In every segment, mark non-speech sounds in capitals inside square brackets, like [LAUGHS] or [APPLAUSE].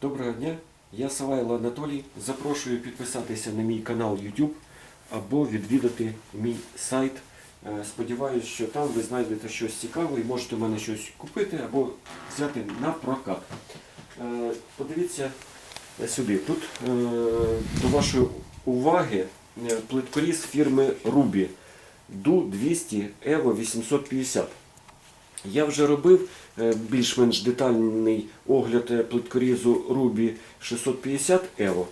Доброго дня, я Савайло Анатолій. Запрошую підписатися на мій канал YouTube або відвідати мій сайт. Е, Сподіваюсь, що там ви знайдете щось цікаве і можете в мене щось купити або взяти на прокат. Е, Подивіться сюди. Тут е, до вашої уваги плиткоріз фірми Ruby DU 200 EVO 850. Я вже робив е, більш-менш детальний огляд е, плиткорізу Ruby 650 Evo.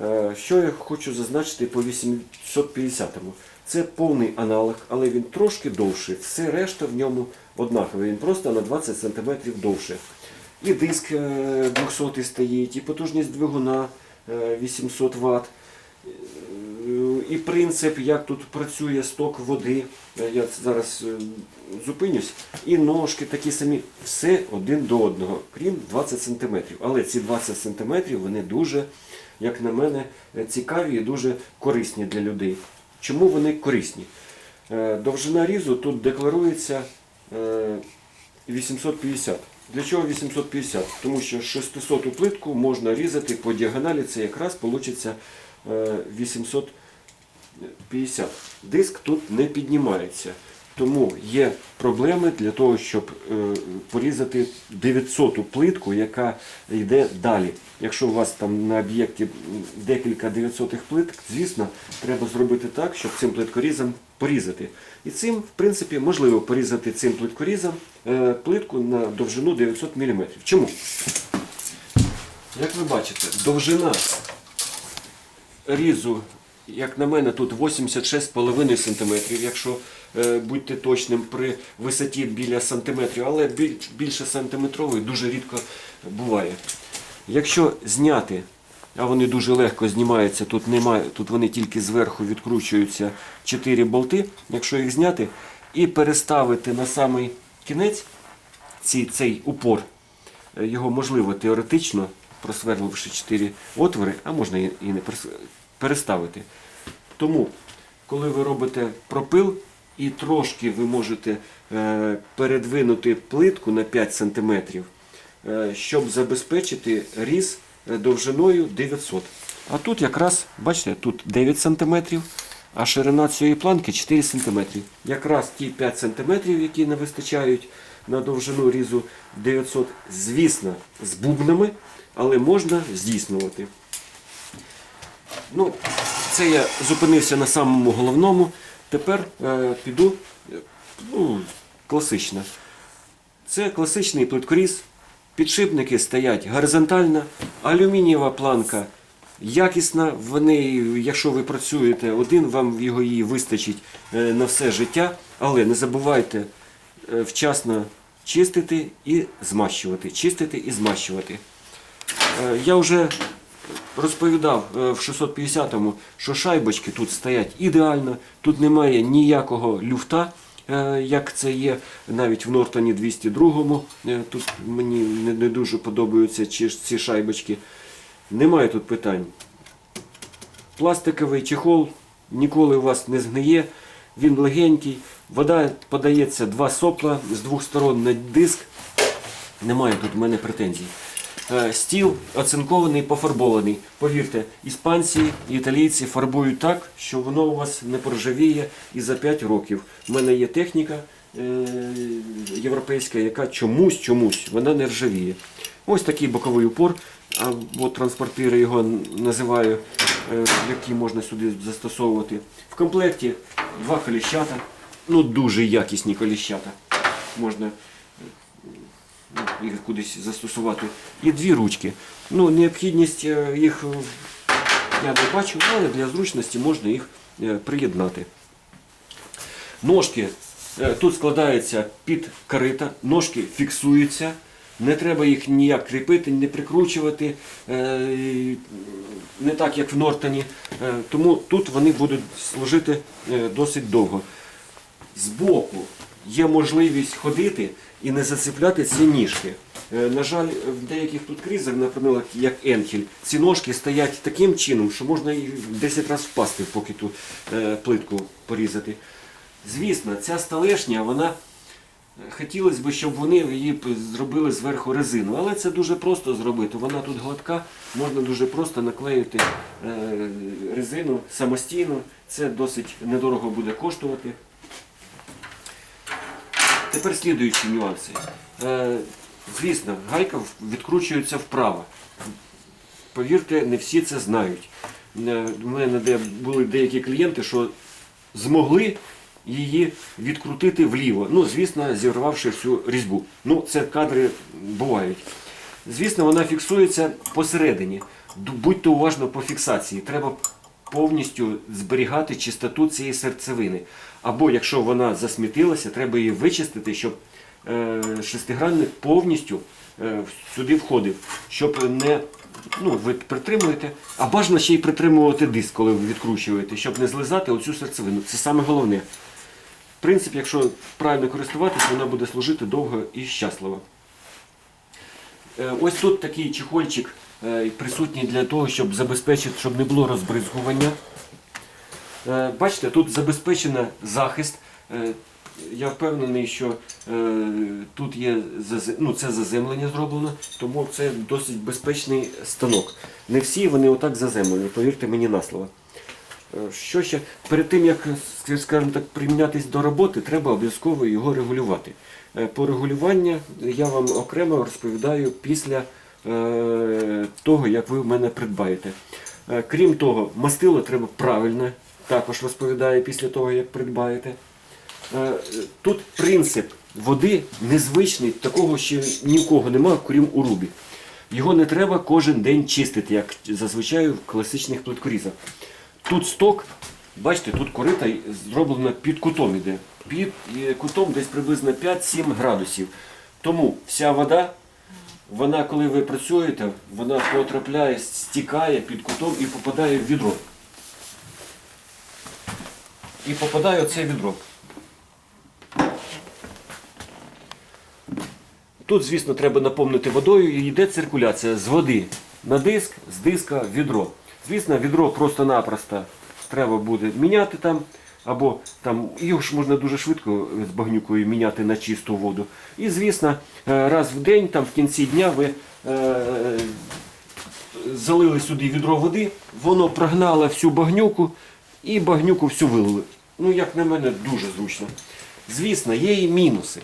Е, Що я хочу зазначити по 850-му? Це повний аналог, але він трошки довший. Все решта в ньому однакове. Він просто на 20 см довше. І диск е, 200 стоїть, і потужність двигуна е, 800 Вт. І принцип, як тут працює сток води, я зараз зупинюсь, і ножки такі самі, все один до одного, крім 20 см. Але ці 20 см вони дуже, як на мене, е, цікаві і дуже корисні для людей. Чому вони корисні? Е, Довжина різу тут декларується е, 850. Для чого 850? Тому що 600 плитку можна різати по діагоналі, це якраз вийде 850. Диск тут не піднімається. Тому є проблеми для того, щоб е, порізати 900-ту плитку, яка йде далі. Якщо у вас там на об'єкті декілька 900 плиток, звісно, треба зробити так, щоб цим плиткорізом порізати. І цим, в принципі, можливо порізати цим плиткорізом е, плитку на довжину 900 мм. Чому? Як ви бачите, довжина різу, як на мене, тут 86,5 см, якщо е, будьте точним при висоті біля сантиметрів, але біль- більше сантиметрової дуже рідко буває. Якщо зняти, а вони дуже легко знімаються, тут немає, тут вони тільки зверху відкручуються 4 болти, якщо їх зняти і переставити на самий кінець ці, цей упор, е, його можливо теоретично, просверливши 4 отвори, а можна і не прос- переставити. Тому, коли ви робите пропил і трошки ви можете е, передвинути плитку на 5 см, е, щоб забезпечити різ е, довжиною 900. А тут якраз, бачите, тут 9 см, а ширина цієї планки 4 см. Якраз ті 5 см, які не вистачають на довжину різу 900, звісно, з бубнами, але можна здійснювати. Ну, це я зупинився на самому головному. Тепер е, піду е, ну, класично. Це класичний плиткоріз. Підшипники стоять горизонтально, алюмінієва планка якісна. Вони, якщо ви працюєте один, вам його її вистачить е, на все життя. Але не забувайте е, вчасно чистити і змащувати. Чистити і змащувати. Я вже розповідав е, в 650-му, що шайбочки тут стоять ідеально, тут немає ніякого люфта, е, як це є навіть в Нортоні 202-му. Е, Тут мені не, дуже подобаються ці шайбочки. Немає тут питань. Пластиковий чехол ніколи у вас не згниє, він легенький, вода подається два сопла з двох сторон на диск. Немає тут в мене претензій. Е, Стіл оцинкований, пофарбований. Повірте, іспанці і італійці фарбують так, що воно у вас не проржавіє і за 5 років. У мене є техніка е, європейська, яка чомусь чомусь вона не ржавіє. Ось такий боковий упор, або транспортири його називаю, е, які можна сюди застосовувати. В комплекті два коліщата, ну дуже якісні коліщата. Можна їх кудись застосувати. І дві ручки. Ну, необхідність е, їх е, я не бачу, але для зручності можна їх е, приєднати. Ножки тут складаються під корита, ножки фіксуються. Не треба їх ніяк кріпити, не прикручувати, не так як в Нортоні. Тому тут вони будуть служити досить довго. Збоку є можливість ходити і не зацепляти ці ніжки. Е, На жаль, в деяких плиткрізах, наприклад, як Енхель, ці ножки стоять таким чином, що можна і 10 разів впасти, поки ту е, плитку порізати. Звісно, ця столешня, вона Хотілося б, щоб вони її зробили зверху резину, але це дуже просто зробити. Вона тут гладка, можна дуже просто наклеїти е, резину самостійно. Це досить недорого буде коштувати. Тепер слідуючі нюанси. Е, звісно, гайка відкручується вправо. Повірте, не всі це знають. Е, У мене були деякі клієнти, що змогли її відкрутити вліво. Ну, звісно, зірвавши всю різьбу. Ну, це кадри бувають. Звісно, вона фіксується посередині. Будьте уважно по фіксації. Треба повністю зберігати чистоту цієї серцевини. Або якщо вона засмітилася, треба її вичистити, щоб е, шестигранник повністю е, сюди входив, щоб не ну, ви притримуєте, а бажано ще й притримувати диск, коли ви відкручуєте, щоб не злизати оцю серцевину. Це саме головне. В принципі, якщо правильно користуватися, вона буде служити довго і щасливо. Е, Ось тут такий чехольчик присутній для того, щоб забезпечити, щоб не було розбризгування. Е, Бачите, тут забезпечено захист. Е, Я впевнений, що е, тут є ну, це заземлення зроблено, тому це досить безпечний станок. Не всі вони отак заземлені, повірте мені на слово. Е, Що ще? Перед тим, як ск- скажімо так, примінятись до роботи, треба обов'язково його регулювати. По регулюванню я вам окремо розповідаю після е, того, як ви в мене придбаєте. Крім того, мастило треба правильне, також розповідаю після того, як придбаєте. Е, Тут принцип води незвичний, такого ще ні в кого немає, крім у рубі. Його не треба кожен день чистити, як зазвичай в класичних плиткорізах. Тут сток, бачите, тут корита зроблена під кутом іде. Під е, кутом десь приблизно 5-7 градусів. Тому вся вода, вона, коли ви працюєте, вона потрапляє, стікає під кутом і попадає в відро. І попадає оце відро. Тут, звісно, треба наповнити водою і йде циркуляція з води на диск, з диска в відро. Звісно, відро просто-напросто треба буде міняти там, або там його ж можна дуже швидко з багнюкою міняти на чисту воду. І, звісно, е, раз в день, там в кінці дня ви е, залили сюди відро води, воно прогнало всю багнюку і багнюку всю вилили. Ну, як на мене, дуже зручно. Звісно, є і мінуси.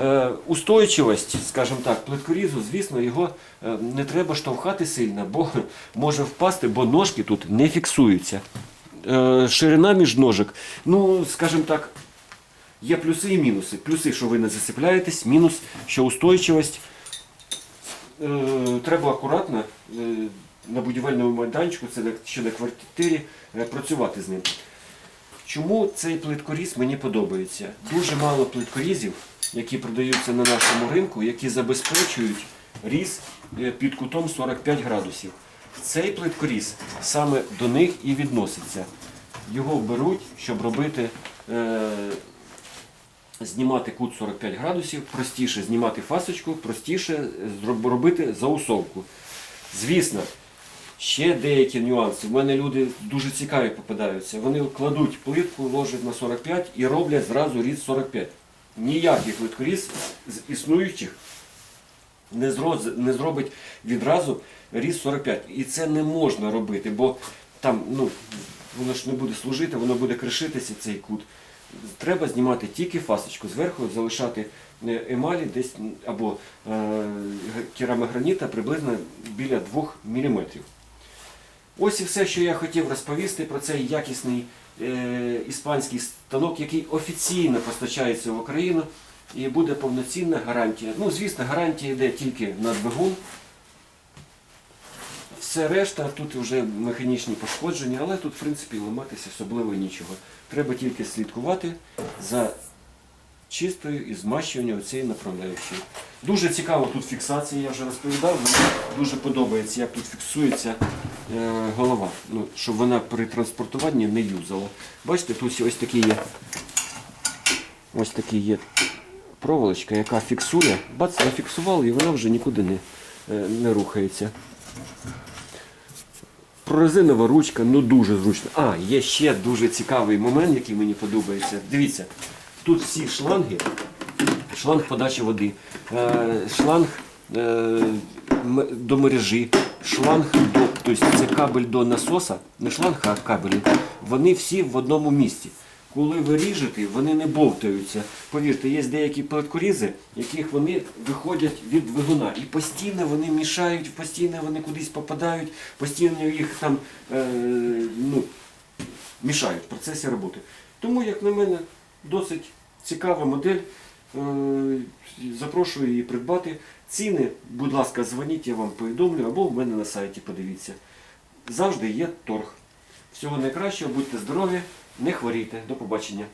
Е, устойчивість, скажімо так, плиткорізу, звісно, його е, не треба штовхати сильно, бо [LAUGHS] може впасти, бо ножки тут не фіксуються. Е, ширина між ножок, ну, скажімо так, є плюси і мінуси. Плюси, що ви не засипляєтесь, мінус, що устойчивість. Е, треба акуратно е, на будівельному майданчику, це ще на квартирі, працювати з ним. Чому цей плиткоріз мені подобається? Дуже мало плиткорізів, які продаються на нашому ринку, які забезпечують різ е, під кутом 45 градусів. Цей плиткоріз саме до них і відноситься. Його беруть, щоб робити, е, знімати кут 45 градусів, простіше знімати фасочку, простіше робити заусовку. Звісно, Ще деякі нюанси. У мене люди дуже цікаві попадаються. Вони кладуть плитку, ложать на 45 і роблять зразу різ 45. Ніякий плиткоріз з існуючих не, зроз- не зробить відразу різ 45. І це не можна робити, бо там ну, воно ж не буде служити, воно буде кришитися цей кут. Треба знімати тільки фасочку, зверху залишати е, емалі десь або е, керамограніта приблизно біля 2 мм. Ось і все, що я хотів розповісти про цей якісний е, іспанський станок, який офіційно постачається в Україну і буде повноцінна гарантія. Ну, звісно, гарантія йде тільки на двигун. Все решта, тут вже механічні пошкодження, але тут, в принципі, ламатися особливо нічого. Треба тільки слідкувати за чистою і змащуванням цієї направляючої. Дуже цікаво тут фіксація, я вже розповідав. Мені дуже подобається, як тут фіксується голова, ну, щоб вона при транспортуванні не юзала. Бачите, тут ось такі є. Ось такі є проволочка, яка фіксує. Бац, зафіксували і вона вже нікуди не, е, не рухається. Прорезинова ручка, ну дуже зручно. А, є ще дуже цікавий момент, який мені подобається. Дивіться, тут всі шланги шланг подачі води, е, шланг е, до мережі, шланг до, тобто це кабель до насоса, не шланг, а кабель. Вони всі в одному місці. Коли ви ріжете, вони не бовтаються. Повірте, є деякі плиткорізи, яких вони виходять від двигуна. І постійно вони мішають, постійно вони кудись попадають, постійно їх там е, ну, мішають в процесі роботи. Тому, як на мене, досить цікава модель. Е, Запрошую її придбати. Ціни, будь ласка, дзвоніть, я вам повідомлю, або в мене на сайті подивіться. Завжди є торг. Всього найкращого, будьте здорові, не хворійте. До побачення.